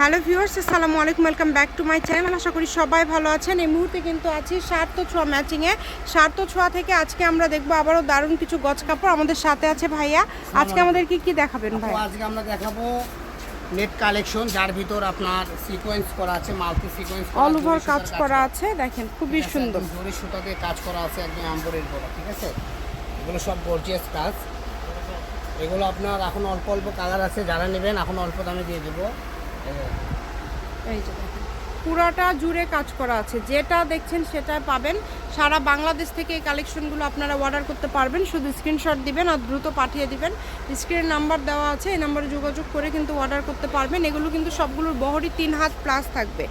Hello viewers আসসালামু আলাইকুম welcome back to my channel. আশা করি সবাই ভালো আছেন। এই মুহূর্তে কিন্তু আছি সার্থ ছোঁয়া ম্যাচিংয়ে সার্থ ছোঁয়া থেকে আজকে আমরা দেখব আবারও দারুণ কিছু গজ কাপড় আমাদের সাথে আছে ভাইয়া। আজকে আমাদের কি কি দেখাবেন ভাই? আজকে আমরা দেখাবো নেট কালেকশন যার ভিতর আপনার সিকোয়েন্স করা আছে মাল্টি সিকোয়েন্স অল ওভার কাজ করা আছে দেখেন খুবই সুন্দর। জরি সুতাতে কাজ করা আছে একদম আম্বরের করা ঠিক আছে? এগুলো সব গর্জিয়াস কাজ। এগুলো আপনার এখন অল্প অল্প কালার আছে যারা নেবেন এখন অল্প দামে দিয়ে দেবো। পুরাটা জুড়ে কাজ করা আছে। যেটা দেখছেন সেটা পাবেন। সারা বাংলাদেশ থেকে এই কালেকশনগুলো আপনারা অর্ডার করতে পারবেন। শুধু স্ক্রিনশট দিবেন আর দ্রুত পাঠিয়ে দিবেন। স্ক্রিনের নাম্বার দেওয়া আছে, এই নাম্বারে যোগাযোগ করে কিন্তু অর্ডার করতে পারবেন। এগুলো কিন্তু সবগুলোর বহরই তিন হাত প্লাস থাকবে।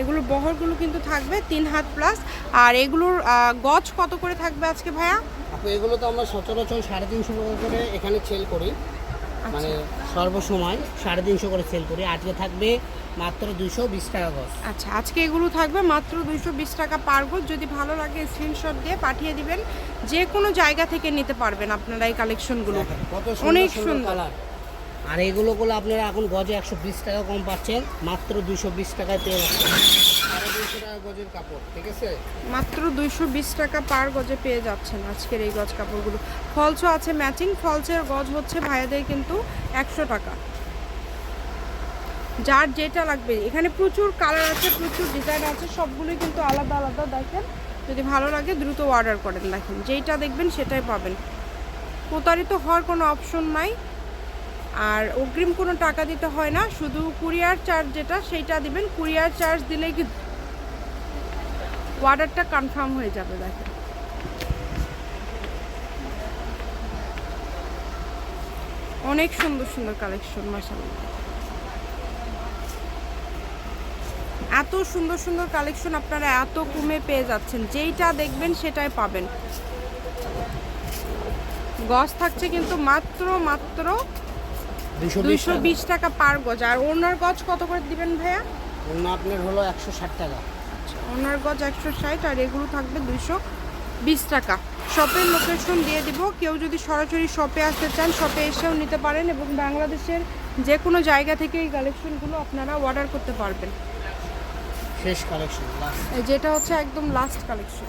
এগুলোর বহরগুলো কিন্তু থাকবে তিন হাত প্লাস আর এগুলোর গজ কত করে থাকবে আজকে ভাইয়া? এগুলো তো আমরা সচরাচর সাড়ে তিনশো করে এখানে সেল করি। মানে সর্বসময় সাড়ে তিনশো করে সেল করি। আজকে থাকবে মাত্র দুশো বিশ টাকা গজ। আচ্ছা আজকে এগুলো থাকবে মাত্র দুইশো বিশ টাকা পার গজ। যদি ভালো লাগে স্ক্রিনশট দিয়ে পাঠিয়ে দিবেন। যে কোনো জায়গা থেকে নিতে পারবেন আপনারা এই কালেকশনগুলো অনেক সুন্দর আর এগুলোগুলো আপনারা এখন গজে একশো বিশ টাকা কম পাচ্ছেন। মাত্র দুশো বিশ টাকায় পেয়ে যাচ্ছেন। গজের কাপড়, ঠিক আছে? মাত্র দুইশো বিশ টাকা পার গজে পেয়ে যাচ্ছেন আজকের এই গজ কাপড়গুলো। ফলসও আছে ম্যাচিং, ফলসের গজ হচ্ছে ভাইয়াদের কিন্তু একশো টাকা। যার যেটা লাগবে, এখানে প্রচুর কালার আছে, প্রচুর ডিজাইন আছে, সবগুলোই কিন্তু আলাদা আলাদা, দেখেন। যদি ভালো লাগে দ্রুত অর্ডার করেন, দেখেন। যেইটা দেখবেন সেটাই পাবেন। প্রতারিত হওয়ার কোনো অপশন নাই। আর অগ্রিম কোনো টাকা দিতে হয় না, শুধু কুরিয়ার চার্জ যেটা সেইটা দিবেন, কুরিয়ার চার্জ দিলেই কিন্তু অর্ডারটা কনফার্ম হয়ে যাবে, দেখেন। অনেক সুন্দর সুন্দর কালেকশন মাসাল্লাহ এত সুন্দর সুন্দর কালেকশন আপনারা এত কমে পেয়ে যাচ্ছেন, যেইটা দেখবেন সেটাই পাবেন। গজ থাকছে কিন্তু মাত্র মাত্র দুইশো বিশ টাকা। পার গজ। আর ওনার গজ কত করে দিবেন ভাইয়া? অন্য আপনার হলো একশো ষাট টাকা। আচ্ছা ওনার গজ একশো ষাট আর এগুলো থাকবে দুইশো বিশ টাকা। শপের লোকেশন দিয়ে দিব। কেউ যদি সরাসরি শপে আসতে চান শপে এসেও নিতে পারেন এবং বাংলাদেশের যে কোনো জায়গা থেকে এই কালেকশনগুলো আপনারা অর্ডার করতে পারবেন। শেষ কালেকশন এই যেটা হচ্ছে একদম লাস্ট কালেকশন